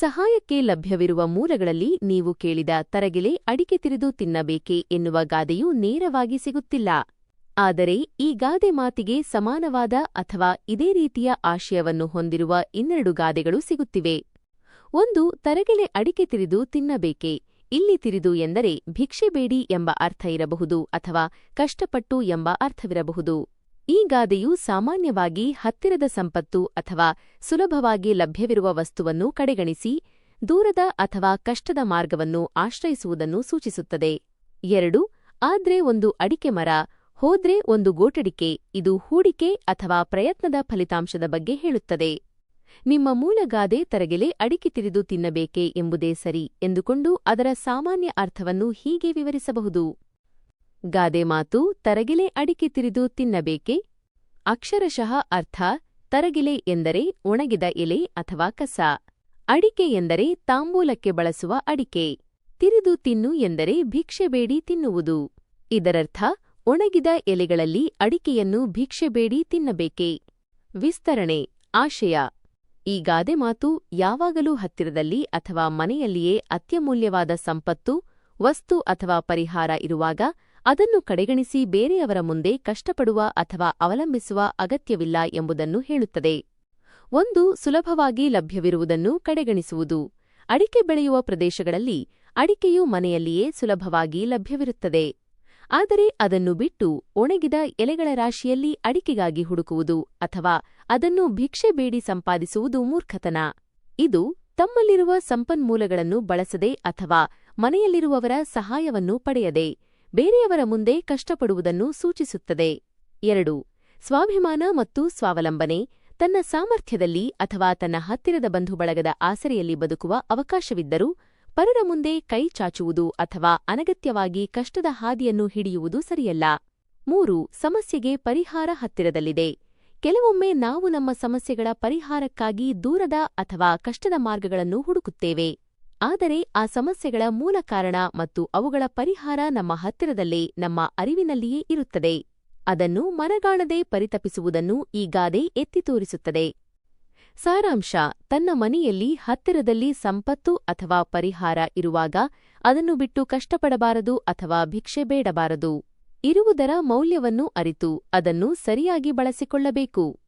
ಸಹಾಯಕ್ಕೆ ಲಭ್ಯವಿರುವ ಮೂಲಗಳಲ್ಲಿ ನೀವು ಕೇಳಿದ ತರಗೆಲೆ ಅಡಿಕೆ ತಿರಿದು ತಿನ್ನಬೇಕೆ ಎನ್ನುವ ಗಾದೆಯೂ ನೇರವಾಗಿ ಸಿಗುತ್ತಿಲ್ಲ. ಆದರೆ ಈ ಗಾದೆ ಮಾತಿಗೆ ಸಮಾನವಾದ ಅಥವಾ ಇದೇ ರೀತಿಯ ಆಶಯವನ್ನು ಹೊಂದಿರುವ ಇನ್ನೆರಡು ಗಾದೆಗಳು ಸಿಗುತ್ತಿವೆ. ಒಂದು, ತರಗೆಲೆ ಅಡಿಕೆ ತಿರಿದು ತಿನ್ನಬೇಕೆ? ಇಲ್ಲಿ ತಿರಿದು ಎಂದರೆ ಭಿಕ್ಷೆ ಬೇಡಿ ಎಂಬ ಅರ್ಥ ಇರಬಹುದು ಅಥವಾ ಕಷ್ಟಪಟ್ಟು ಎಂಬ ಅರ್ಥವಿರಬಹುದು. ಈ ಗಾದೆಯು ಸಾಮಾನ್ಯವಾಗಿ ಹತ್ತಿರದ ಸಂಪತ್ತು ಅಥವಾ ಸುಲಭವಾಗಿ ಲಭ್ಯವಿರುವ ವಸ್ತುವನ್ನು ಕಡೆಗಣಿಸಿ, ದೂರದ ಅಥವಾ ಕಷ್ಟದ ಮಾರ್ಗವನ್ನು ಆಶ್ರಯಿಸುವುದನ್ನು ಸೂಚಿಸುತ್ತದೆ. ಎರಡು, ಆದ್ರೆ ಒಂದು ಅಡಿಕೆ ಮರ, ಹೋದ್ರೆ ಒಂದು ಗೋಟಡಿಕೆ, ಇದು ಹೂಡಿಕೆ ಅಥವಾ ಪ್ರಯತ್ನದ ಫಲಿತಾಂಶದ ಬಗ್ಗೆ ಹೇಳುತ್ತದೆ. ನಿಮ್ಮ ಮೂಲಗಾದೆ ತರಗೆಲೆ ಅಡಿಕೆ ತಿರಿದು ತಿನ್ನಬೇಕೆ ಎಂಬುದೇ ಸರಿ ಎಂದುಕೊಂಡು ಅದರ ಸಾಮಾನ್ಯ ಅರ್ಥವನ್ನು ಹೀಗೆ ವಿವರಿಸಬಹುದು. ಗಾದೆ ಮಾತು ತರಗಿಲೆ ಅಡಿಕೆ ತಿರಿದು ತಿನ್ನಬೇಕೆ? ಅಕ್ಷರಶಃ ಅರ್ಥ ತರಗಿಲೆ ಎಂದರೆ ಒಣಗಿದ ಎಲೆ ಅಥವಾ ಕಸ. ಅಡಿಕೆ ಎಂದರೆ ತಾಂಬೂಲಕ್ಕೆ ಬಳಸುವ ಅಡಿಕೆ. ತಿರಿದು ತಿನ್ನು ಎಂದರೆ ಭಿಕ್ಷೆ ಬೇಡಿ ತಿನ್ನುವುದು. ಇದರರ್ಥ ಒಣಗಿದ ಎಲೆಗಳಲ್ಲಿ ಅಡಿಕೆಯನ್ನು ಭಿಕ್ಷೆ ಬೇಡಿ ತಿನ್ನಬೇಕೆ? ವಿಸ್ತರಣೆ, ಆಶಯ. ಈ ಗಾದೆ ಮಾತು ಯಾವಾಗಲೂ ಹತ್ತಿರದಲ್ಲಿ ಅಥವಾ ಮನೆಯಲ್ಲಿಯೇ ಅತ್ಯಮೂಲ್ಯವಾದ ಸಂಪತ್ತು, ವಸ್ತು ಅಥವಾ ಪರಿಹಾರ ಇರುವಾಗ ಅದನ್ನು ಕಡೆಗಣಿಸಿ ಬೇರೆಯವರ ಮುಂದೆ ಕಷ್ಟಪಡುವ ಅಥವಾ ಅವಲಂಬಿಸುವ ಅಗತ್ಯವಿಲ್ಲ ಎಂಬುದನ್ನು ಹೇಳುತ್ತದೆ. ಒಂದು, ಸುಲಭವಾಗಿ ಲಭ್ಯವಿರುವುದನ್ನು ಕಡೆಗಣಿಸುವುದು. ಅಡಿಕೆ ಬೆಳೆಯುವ ಪ್ರದೇಶಗಳಲ್ಲಿ ಅಡಿಕೆಯು ಮನೆಯಲ್ಲಿಯೇ ಸುಲಭವಾಗಿ ಲಭ್ಯವಿರುತ್ತದೆ. ಆದರೆ ಅದನ್ನು ಬಿಟ್ಟು ಒಣಗಿದ ಎಲೆಗಳ ರಾಶಿಯಲ್ಲಿ ಅಡಿಕೆಗಾಗಿ ಹುಡುಕುವುದು ಅಥವಾ ಅದನ್ನು ಭಿಕ್ಷೆ ಬೇಡಿ ಸಂಪಾದಿಸುವುದು ಮೂರ್ಖತನ. ಇದು ತಮ್ಮಲ್ಲಿರುವ ಸಂಪನ್ಮೂಲಗಳನ್ನು ಬಳಸದೆ ಅಥವಾ ಮನೆಯಲ್ಲಿರುವವರ ಸಹಾಯವನ್ನು ಪಡೆಯದೆ ಬೇರೆಯವರ ಮುಂದೆ ಕಷ್ಟಪಡುವುದನ್ನು ಸೂಚಿಸುತ್ತದೆ. ಎರಡು, ಸ್ವಾಭಿಮಾನ ಮತ್ತು ಸ್ವಾವಲಂಬನೆ. ತನ್ನ ಸಾಮರ್ಥ್ಯದಲ್ಲಿ ಅಥವಾ ತನ್ನ ಹತ್ತಿರದ ಬಂಧು ಬಳಗದ ಆಸರೆಯಲ್ಲಿ ಬದುಕುವ ಅವಕಾಶವಿದ್ದರೂ, ಪರರ ಮುಂದೆ ಕೈ ಚಾಚುವುದು ಅಥವಾ ಅನಗತ್ಯವಾಗಿ ಕಷ್ಟದ ಹಾದಿಯನ್ನು ಹಿಡಿಯುವುದು ಸರಿಯಲ್ಲ. ಮೂರು, ಸಮಸ್ಯೆಗೆ ಪರಿಹಾರ ಹತ್ತಿರದಲ್ಲಿದೆ. ಕೆಲವೊಮ್ಮೆ ನಾವು ನಮ್ಮ ಸಮಸ್ಯೆಗಳ ಪರಿಹಾರಕ್ಕಾಗಿ ದೂರದ ಅಥವಾ ಕಷ್ಟದ ಮಾರ್ಗಗಳನ್ನು ಹುಡುಕುತ್ತೇವೆ. ಆದರೆ ಆ ಸಮಸ್ಯೆಗಳ ಮೂಲ ಕಾರಣ ಮತ್ತು ಅವುಗಳ ಪರಿಹಾರ ನಮ್ಮ ಹತ್ತಿರದಲ್ಲೇ, ನಮ್ಮ ಅರಿವಿನಲ್ಲಿಯೇ ಇರುತ್ತದೆ. ಅದನ್ನು ಮನಗಾಣದೆ ಪರಿತಪಿಸುವುದನ್ನು ಈ ಗಾದೆ ಎತ್ತಿ ತೋರಿಸುತ್ತದೆ. ಸಾರಾಂಶ, ತನ್ನ ಮನೆಯಲ್ಲಿ ಹತ್ತಿರದಲ್ಲಿ ಸಂಪತ್ತು ಅಥವಾ ಪರಿಹಾರ ಇರುವಾಗ ಅದನ್ನು ಬಿಟ್ಟು ಕಷ್ಟಪಡಬಾರದು ಅಥವಾ ಭಿಕ್ಷೆ ಬೇಡಬಾರದು. ಇರುವುದರ ಮೌಲ್ಯವನ್ನು ಅರಿತು ಅದನ್ನು ಸರಿಯಾಗಿ ಬಳಸಿಕೊಳ್ಳಬೇಕು.